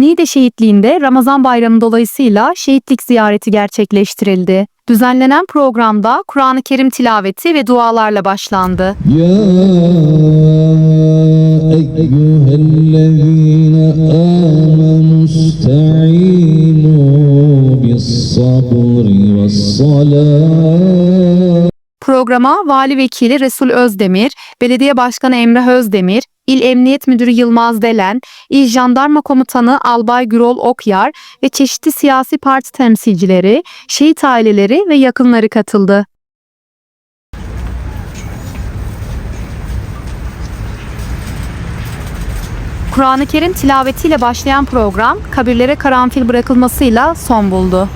Niğde şehitliğinde Ramazan bayramı dolayısıyla şehitlik ziyareti gerçekleştirildi. Düzenlenen programda Kur'an-ı Kerim tilaveti ve dualarla başlandı. Ya eyyühellezine amenüste'inu bis-sabri Programa Vali Vekili Resul Özdemir, Belediye Başkanı Emre Özdemir, İl Emniyet Müdürü Yılmaz Delen, İl Jandarma Komutanı Albay Gürol Okyar ve çeşitli siyasi parti temsilcileri, şehit aileleri ve yakınları katıldı. Kur'an-ı Kerim tilavetiyle başlayan program kabirlere karanfil bırakılmasıyla son buldu.